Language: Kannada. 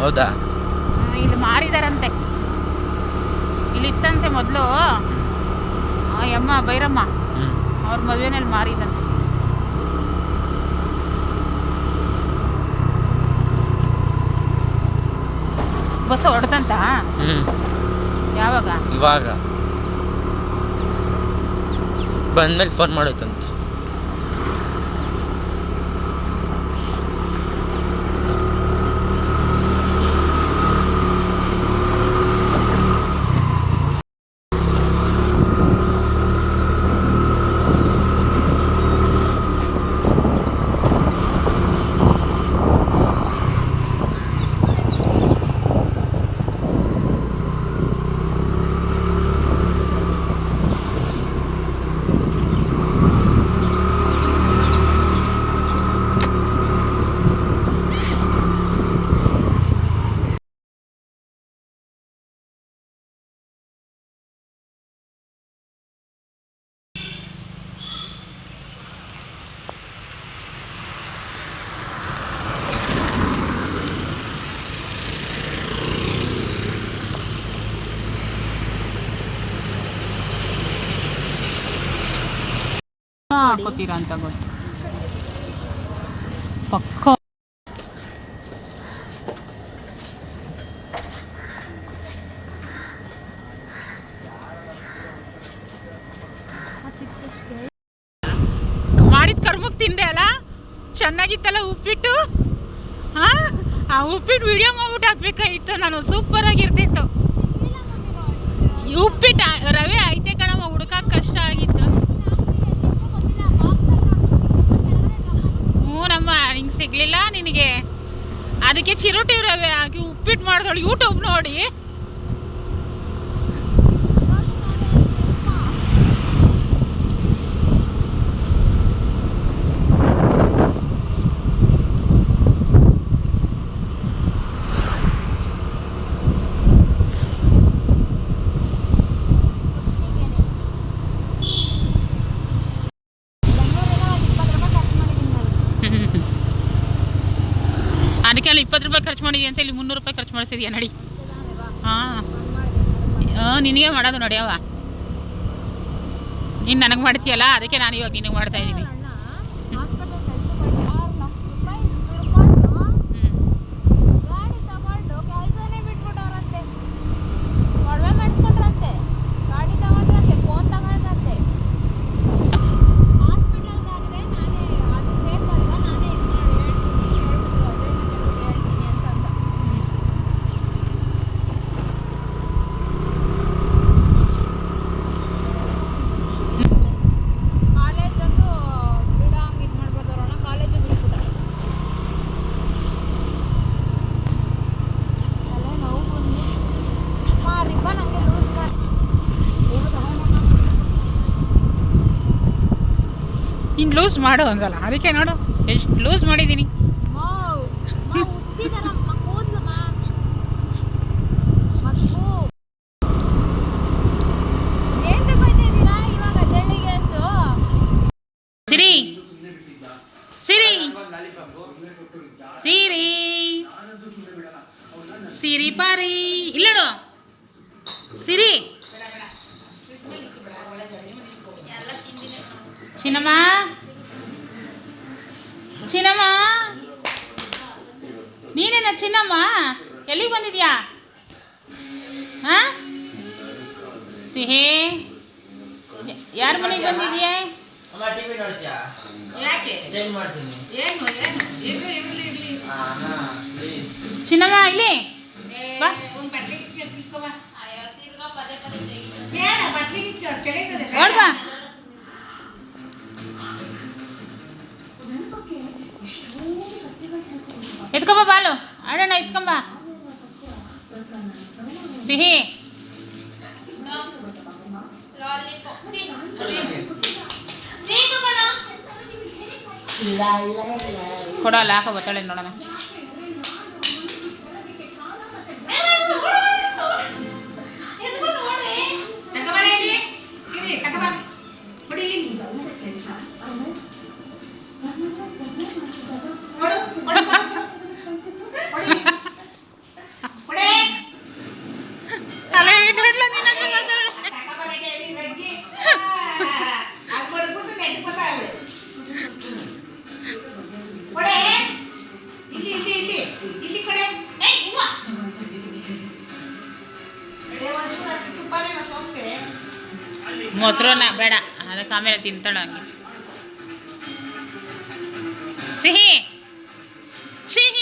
ಹೌದಾ? ಇಲ್ಲಿ ಮಾರಿದಾರಂತೆ ಇಲ್ಲಿ ಇತ್ತಂತೆ ಮೊದಲು. ಯಮ್ಮ ಭೈರಮ್ಮ ಅವ್ರ ಮದುವೆನಲ್ಲಿ ಮಾರಿದಂತೆ. ಬಸ್ ಹೊಡೆದಂತ? ಯಾವಾಗ? ಇವಾಗ. ಬಂದ್ಮೇಲೆ ಫೋನ್ ಮಾಡುತ್ತಂತೆ ಹಾಕೋತೀರಾ ಅಂತ ಗೊತ್ತು. ಪಕ್ಕ. ತಿಂದೆ ಅಲ್ಲ? ಚೆನ್ನಾಗಿತ್ತಲ್ಲ ಉಪ್ಪಿಟ್ಟು? ಹಾ? ಆ ಉಪ್ಪಿಟ್ಟು ವಿಡಿಯೋ ಮಾಡ್ಬಿಟ್ಟು ಹಾಕ್ಬೇಕಾಗಿತ್ತು ನಾನು ಸೂಪರ್ ಆಗಿರ್ತಿತ್ತು. ಉಪ್ಪಿಟ್ಟು ರವೆ ಐತೆ ಕಣಮ್ಮ ಹುಡ್ಕಕ್ಕೆ ನಿನಗೆ ಅದಕ್ಕೆ ಚಿರೋಟಿ ಉಪ್ಪಿಟ್ಟು ಮಾಡಿದವಳು ಯೂಟ್ಯೂಬ್ ನೋಡಿ. ಅದಕ್ಕೆ ಅಲ್ಲಿ ಇಪ್ಪತ್ತು ರೂಪಾಯಿ ಖರ್ಚು ಮಾಡಿದ್ಯ ಅಂತ ಇಲ್ಲಿ ಮುನ್ನೂರು ರೂಪಾಯಿ ಖರ್ಚು ಮಾಡಿಸಿದ್ಯಾ ನಡಿ. ಹಾಂ. ನಿನಗೆ ಮಾಡೋದು ನಡಿಯವ ನೀನು ನನಗೆ ಮಾಡ್ತೀಯಲ್ಲ, ಅದಕ್ಕೆ ನಾನು ಇವಾಗ ನಿನಗೆ ಮಾಡ್ತಾ ಲೂಸ್ ಮಾಡು ಅಂದಲ್ಲ. ಅದಕ್ಕೆ ನೋಡು ಎಷ್ಟು ಲೂಸ್ ಮಾಡಿದ್ದೀನಿ ಸಿರಿ ಸಿರಿ ಸಿರಿ ಸಿರಿ ಪಾರಿ. ಇಲ್ಲಡು ಸಿರಿ. ಚಿನ್ನಮ್ಮ. ಚಿನ್ನಮ್ಮ? ನೀನೇನ ಚಿನ್ನಮ್ಮ? ಎಲ್ಲಿಗೆ ಬಂದಿದ್ಯಾ? ಹಾ? ಸಿಹಿ. ಯಾರ ಮನೆಗೆ ಬಂದಿದ್ಯಾ? ಅಮ್ಮ ಟಿವಿ ನೋಡ್ತೀಯಾ? ಯಾಕೆ? ಚೇಂಜ್ ಮಾಡ್ತೀನಿ. ಏನು ಏನು? ಇರ್ಲಿ ಇರ್ಲಿ ಇರ್ಲಿ. ಪ್ಲೀಸ್ ಚಿನ್ನಮ್ಮ ಇಲ್ಲಿ. ಬಾ. ಅಯ್ಯೋ ತಿರ್ಗಾ ಪದೇ ಪದೇ ತೆಗಿತಾರೆ ಓಡ್ ಬಾ ಎತ್ಕೊಂಬ ಬಾಲು ಆಡೋಣ ಎತ್ಕೊಂಬ ಸಿಹಿ ಲಾಲಿಪಾಪ್ ಸೀನು ಸೀನು ಕಣ ಕೊಡಲ್ಲ ಹಾಕೋ ಬತ್ತಾಳೆ ನೋಡೋಣ ಮೊಸರನ್ನ ಬೇಡ. ಅದಕ್ಕೆ ಆಮೇಲೆ ತಿಂತಾಳ ಹಂಗೆ. ಸಿಹಿ! ಸಿಹಿ!